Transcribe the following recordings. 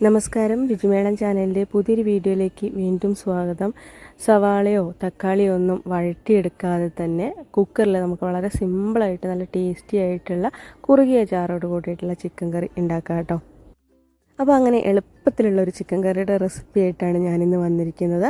നമസ്കാരം. രുചിമേളം ചാനലിന്റെ പുതിയൊരു വീഡിയോയിലേക്ക് വീണ്ടും സ്വാഗതം. സവാളയോ തക്കാളിയോ ഒന്നും വഴറ്റിയെടുക്കാതെ തന്നെ കുക്കറിൽ നമുക്ക് വളരെ സിമ്പിളായിട്ട് നല്ല ടേസ്റ്റി ആയിട്ടുള്ള കുറുകിയ ചാറോട് കൂടിയിട്ടുള്ള ചിക്കൻ കറി ഉണ്ടാക്കാം കേട്ടോ. അപ്പോൾ അങ്ങനെ എളുപ്പത്തിലുള്ള ഒരു ചിക്കൻ കറിയുടെ റെസിപ്പി ആയിട്ടാണ് ഞാനിന്ന് വന്നിരിക്കുന്നത്.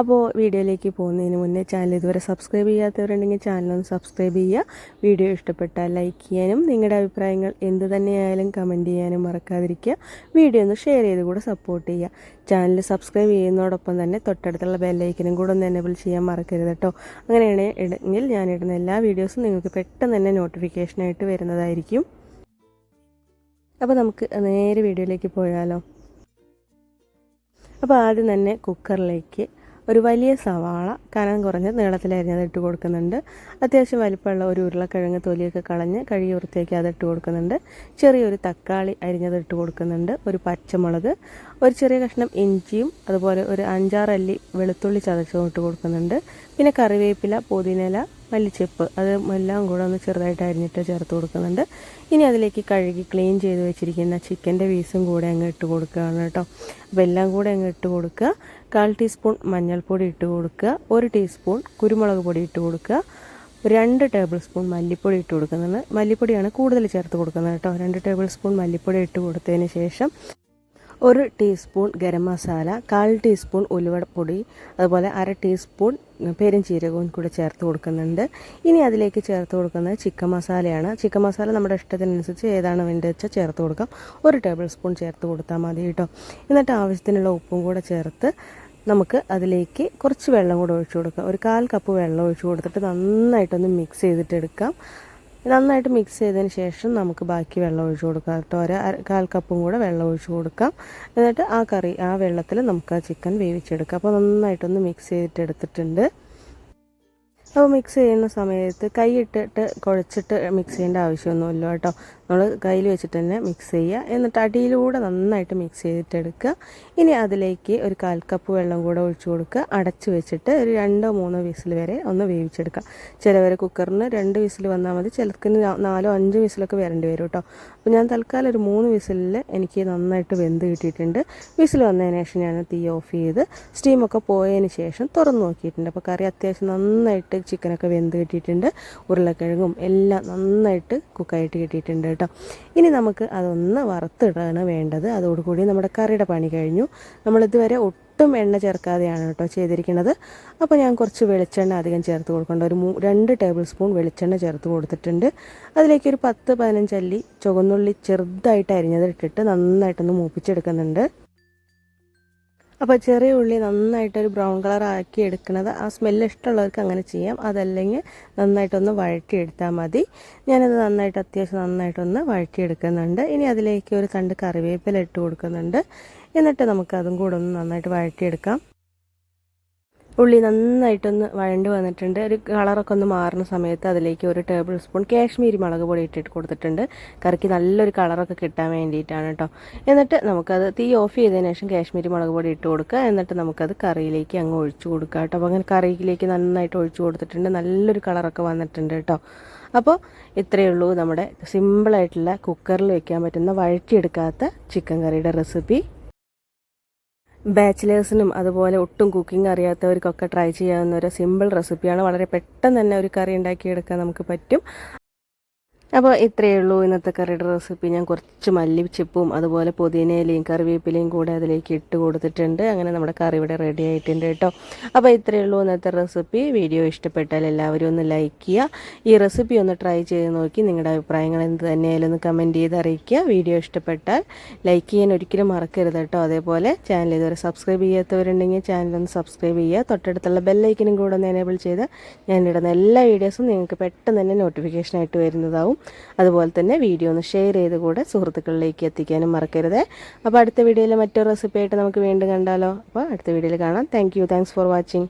അപ്പോൾ വീഡിയോയിലേക്ക് പോകുന്നതിന് മുന്നേ ചാനൽ ഇതുവരെ സബ്സ്ക്രൈബ് ചെയ്യാത്തവരുണ്ടെങ്കിൽ ചാനലൊന്ന് സബ്സ്ക്രൈബ് ചെയ്യുക. വീഡിയോ ഇഷ്ടപ്പെട്ടാൽ ലൈക്ക് ചെയ്യാനും നിങ്ങളുടെ അഭിപ്രായങ്ങൾ എന്ത് തന്നെയായാലും കമന്റ് ചെയ്യാനും മറക്കാതിരിക്കുക. വീഡിയോ ഒന്ന് ഷെയർ ചെയ്ത് കൂടെ സപ്പോർട്ട് ചെയ്യുക. ചാനൽ സബ്സ്ക്രൈബ് ചെയ്യുന്നതോടൊപ്പം തന്നെ തൊട്ടടുത്തുള്ള ബെല്ലൈക്കനും കൂടെ ഒന്ന് എനേബിൾ ചെയ്യാൻ മറക്കരുത് കേട്ടോ. അങ്ങനെയാണെങ്കിൽ ഞാനിടുന്ന എല്ലാ വീഡിയോസും നിങ്ങൾക്ക് പെട്ടെന്ന് തന്നെ നോട്ടിഫിക്കേഷനായിട്ട് വരുന്നതായിരിക്കും. അപ്പോൾ നമുക്ക് നേരെ വീഡിയോയിലേക്ക് പോയാലോ? അപ്പോൾ ആദ്യം തന്നെ കുക്കറിലേക്ക് ഒരു വലിയ സവാള കനം കുറഞ്ഞ് നീളത്തിലരിഞ്ഞത് ഇട്ട് കൊടുക്കുന്നുണ്ട്. അത്യാവശ്യം വലിപ്പമുള്ള ഒരു ഉരുളക്കിഴങ്ങ് തൊലിയൊക്കെ കളഞ്ഞ് കഴുകി വൃത്തിയാക്കി അത് ഇട്ട് കൊടുക്കുന്നുണ്ട്. ചെറിയൊരു തക്കാളി അരിഞ്ഞത് ഇട്ട് കൊടുക്കുന്നുണ്ട്. ഒരു പച്ചമുളക് ഒരു ചെറിയ കഷ്ണം ഇഞ്ചിയും അതുപോലെ ഒരു അഞ്ചാറ് അല്ലി വെളുത്തുള്ളി ചതച്ചതും ഇട്ട് കൊടുക്കുന്നുണ്ട്. പിന്നെ കറിവേപ്പില പുതിനില മല്ലിച്ചെപ്പ് അത് എല്ലാം കൂടെ ഒന്ന് ചെറുതായിട്ട് അരിഞ്ഞിട്ട് ചേർത്ത് കൊടുക്കുന്നുണ്ട്. ഇനി അതിലേക്ക് കഴുകി ക്ലീൻ ചെയ്ത് വെച്ചിരിക്കുന്ന ചിക്കന്റെ പീസും കൂടെ അങ്ങ് ഇട്ട് കൊടുക്കുകയാണ് കേട്ടോ. അപ്പോൾ എല്ലാം കൂടെ അങ്ങ് ഇട്ട് കൊടുക്കുക. കാൽ ടീസ്പൂൺ മഞ്ഞൾപ്പൊടി ഇട്ട് കൊടുക്കുക. ഒരു ടീസ്പൂൺ കുരുമുളക് പൊടി ഇട്ട് കൊടുക്കുക. രണ്ട് ടേബിൾ സ്പൂൺ മല്ലിപ്പൊടി ഇട്ട് കൊടുക്കുന്നുണ്ട്. മല്ലിപ്പൊടിയാണ് കൂടുതൽ ചേർത്ത് കൊടുക്കുന്നത് കേട്ടോ. രണ്ട് ടേബിൾ സ്പൂൺ മല്ലിപ്പൊടി ഇട്ട് കൊടുത്തതിന് ശേഷം ഒരു ടീസ്പൂൺ ഗരം മസാല കാൽ ടീസ്പൂൺ ഉലുവപ്പൊടി അതുപോലെ അര ടീസ്പൂൺ പെരുംജീരകവും കൂടെ ചേർത്ത് കൊടുക്കുന്നുണ്ട്. ഇനി അതിലേക്ക് ചേർത്ത് കൊടുക്കുന്നത് ചിക്കൻ മസാലയാണ്. ചിക്കൻ മസാല നമ്മുടെ ഇഷ്ടത്തിനനുസരിച്ച് ഏതാണ് വേണ്ടത് വെച്ചാൽ ചേർത്ത് കൊടുക്കാം. ഒരു ടേബിൾ സ്പൂൺ ചേർത്ത് കൊടുത്താൽ മതി കേട്ടോ. എന്നിട്ട് ആവശ്യത്തിനുള്ള ഉപ്പും കൂടെ ചേർത്ത് നമുക്ക് അതിലേക്ക് കുറച്ച് വെള്ളം കൂടെ ഒഴിച്ചു കൊടുക്കാം. ഒരു കാൽ കപ്പ് വെള്ളം ഒഴിച്ചു കൊടുത്തിട്ട് നന്നായിട്ടൊന്ന് മിക്സ് ചെയ്തിട്ട് എടുക്കാം. നന്നായിട്ട് മിക്സ് ചെയ്തതിന് ശേഷം നമുക്ക് ബാക്കി വെള്ളം ഒഴിച്ചു കൊടുക്കാം കേട്ടോ. ഒരു കാൽ കപ്പും കൂടെ വെള്ളം ഒഴിച്ചു കൊടുക്കാം. എന്നിട്ട് ആ കറി ആ വെള്ളത്തിൽ നമുക്ക് ആ ചിക്കൻ വേവിച്ചെടുക്കാം. അപ്പോൾ നന്നായിട്ടൊന്ന് മിക്സ് ചെയ്തിട്ട് എടുത്തിട്ടുണ്ട്. അപ്പോൾ മിക്സ് ചെയ്യുന്ന സമയത്ത് കൈ ഇട്ടിട്ട് കുഴച്ചിട്ട് മിക്സ് ചെയ്യേണ്ട ആവശ്യമൊന്നുമില്ല കേട്ടോ. നമ്മൾ കയ്യിൽ വെച്ചിട്ട് തന്നെ മിക്സ് ചെയ്യുക. എന്നിട്ട് അടിയിലൂടെ നന്നായിട്ട് മിക്സ് ചെയ്തിട്ടെടുക്കുക. ഇനി അതിലേക്ക് ഒരു കാൽ കപ്പ് വെള്ളം കൂടെ ഒഴിച്ചു കൊടുക്കുക. അടച്ചു വെച്ചിട്ട് ഒരു രണ്ടോ മൂന്നോ വിസിൽ വരെ ഒന്ന് വേവിച്ചെടുക്കുക. ചിലവർ കുക്കറിന് രണ്ട് വിസിൽ വന്നാൽ മതി ചിലർക്ക് നാലോ അഞ്ച് വിസിലൊക്കെ വരേണ്ടി വരും കേട്ടോ അപ്പോൾ ഞാൻ തൽക്കാലം ഒരു മൂന്ന് വിസിലിൽ എനിക്ക് നന്നായിട്ട് വെന്ത് കിട്ടിയിട്ടുണ്ട്. വിസിൽ വന്നതിന് ശേഷം ഞാൻ തീ ഓഫ് ചെയ്ത് സ്റ്റീമൊക്കെ പോയതിന് ശേഷം തുറന്ന് നോക്കിയിട്ടുണ്ട്. അപ്പോൾ കറി അത്യാവശ്യം നന്നായിട്ട് ചിക്കനൊക്കെ വെന്ത് കിട്ടിയിട്ടുണ്ട്. ഉരുളക്കിഴങ്ങും എല്ലാം നന്നായിട്ട് കുക്കായിട്ട് കിട്ടിയിട്ടുണ്ട് കേട്ടോ ഇനി നമുക്ക് അതൊന്ന് വറുത്തിടാണ് വേണ്ടത്. അതോടുകൂടി നമ്മുടെ കറിയുടെ പണി കഴിഞ്ഞു. നമ്മളിതുവരെ ഒട്ടും എണ്ണ ചേർക്കാതെയാണ് കേട്ടോ ചെയ്തിരിക്കുന്നത്. അപ്പോൾ ഞാൻ കുറച്ച് വെളിച്ചെണ്ണ അധികം ചേർത്ത് കൊടുക്കേണ്ട ഒരു രണ്ട് ടേബിൾ സ്പൂൺ വെളിച്ചെണ്ണ ചേർത്ത് കൊടുത്തിട്ടുണ്ട്. അതിലേക്ക് ഒരു പത്ത് പതിനഞ്ചല്ലി ചുവന്നുള്ളി ചെറുതായിട്ട് അരിഞ്ഞത് ഇട്ടിട്ട് നന്നായിട്ടൊന്ന് മൂപ്പിച്ചെടുക്കുന്നുണ്ട്. അപ്പോൾ ചെറിയ ഉള്ളി നന്നായിട്ടൊരു ബ്രൗൺ കളർ ആക്കി എടുക്കുന്നത്. ആ സ്മെല്ല് ഇഷ്ടമുള്ളവർക്ക് അങ്ങനെ ചെയ്യാം. അതല്ലെങ്കിൽ നന്നായിട്ടൊന്ന് വഴറ്റിയെടുത്താൽ മതി. ഞാനത് നന്നായിട്ട് അത്യാവശ്യം നന്നായിട്ടൊന്ന് വഴറ്റിയെടുക്കുന്നുണ്ട്. ഇനി അതിലേക്ക് ഒരു തണ്ട് കറിവേപ്പില ഇട്ട് കൊടുക്കുന്നുണ്ട്. എന്നിട്ട് നമുക്ക് അതും കൂടെ ഒന്ന് നന്നായിട്ട് വഴറ്റിയെടുക്കാം. ഉള്ളി നന്നായിട്ടൊന്ന് വഴണ്ട് വന്നിട്ടുണ്ട്. ഒരു കളറൊക്കെ ഒന്ന് മാറുന്ന സമയത്ത് അതിലേക്ക് ഒരു ടേബിൾ സ്പൂൺ കാശ്മീരി മുളക് പൊടി ഇട്ടിട്ട് കൊടുത്തിട്ടുണ്ട്. കറിക്ക് നല്ലൊരു കളറൊക്കെ കിട്ടാൻ വേണ്ടിയിട്ടാണ് കേട്ടോ എന്നിട്ട് നമുക്കത് തീ ഓഫ് ചെയ്തതിന് ശേഷം കാശ്മീരി മുളക് പൊടി ഇട്ട് കൊടുക്കുക. എന്നിട്ട് നമുക്കത് കറിയിലേക്ക് അങ്ങ് ഒഴിച്ചു കൊടുക്കുക കേട്ടോ അപ്പോൾ അങ്ങനെ കറിയിലേക്ക് നന്നായിട്ട് ഒഴിച്ചു കൊടുത്തിട്ടുണ്ട്. നല്ലൊരു കളറൊക്കെ വന്നിട്ടുണ്ട് കേട്ടോ അപ്പോൾ ഇത്രയേ ഉള്ളൂ നമ്മുടെ സിമ്പിളായിട്ടുള്ള കുക്കറിൽ വയ്ക്കാൻ പറ്റുന്ന വഴറ്റിയെടുക്കാത്ത ചിക്കൻ കറിയുടെ റെസിപ്പി. ബാച്ചിലേഴ്സിനും അതുപോലെ ഒട്ടും കുക്കിംഗ് അറിയാത്തവർക്കൊക്കെ ട്രൈ ചെയ്യാവുന്ന ഒരു സിമ്പിൾ റെസിപ്പിയാണ് വളരെ പെട്ടെന്ന് തന്നെ ഒരു കറി ഉണ്ടാക്കിയെടുക്കാൻ നമുക്ക് പറ്റും. അപ്പോൾ ഇത്രയേ ഉള്ളൂ ഇന്നത്തെ കറിയുടെ റെസിപ്പി. ഞാൻ കുറച്ച് മല്ലിച്ചിപ്പും അതുപോലെ പുതിനയിലയും കറിവേപ്പിലയും കൂടെ അതിലേക്ക് ഇട്ട് കൊടുത്തിട്ടുണ്ട്. അങ്ങനെ നമ്മുടെ കറി ഇവിടെ റെഡി ആയിട്ടുണ്ട് കേട്ടോ. അപ്പോൾ ഇത്രയേ ഉള്ളൂ ഇന്നത്തെ റെസിപ്പി. വീഡിയോ ഇഷ്ടപ്പെട്ടാൽ എല്ലാവരും ഒന്ന് ലൈക്ക് ചെയ്യുക. ഈ റെസിപ്പി ഒന്ന് ട്രൈ ചെയ്ത് നോക്കി നിങ്ങളുടെ അഭിപ്രായങ്ങൾ എന്ത് തന്നെയായാലും ഒന്ന് കമന്റ് ചെയ്ത് അറിയിക്കുക. വീഡിയോ ഇഷ്ടപ്പെട്ടാൽ ലൈക്ക് ചെയ്യാൻ ഒരിക്കലും മറക്കരുത് കേട്ടോ. അതേപോലെ ചാനൽ ഇതുവരെ സബ്സ്ക്രൈബ് ചെയ്യാത്തവരുണ്ടെങ്കിൽ ചാനൽ ഒന്ന് സബ്സ്ക്രൈബ് ചെയ്യുക. തൊട്ടടുത്തുള്ള ബെല്ലൈക്കനും കൂടെ ഒന്ന് എനേബിൾ ചെയ്ത് ഞാനിടുന്ന എല്ലാ വീഡിയോസും നിങ്ങൾക്ക് പെട്ടെന്ന് തന്നെ നോട്ടിഫിക്കേഷനായിട്ട് വരുന്നതാവും. അതുപോലെ തന്നെ വീഡിയോ ഒന്ന് ഷെയർ ചെയ്ത് കൂടെ സുഹൃത്തുക്കളിലേക്ക് എത്തിക്കാനും മറക്കരുത്. അപ്പോൾ അടുത്ത വീഡിയോയിൽ മറ്റൊരു റെസിപ്പി ആയിട്ട് നമുക്ക് വീണ്ടും കണ്ടാലോ? അപ്പോൾ അടുത്ത വീഡിയോയിൽ കാണാം. Thank you thanks for watching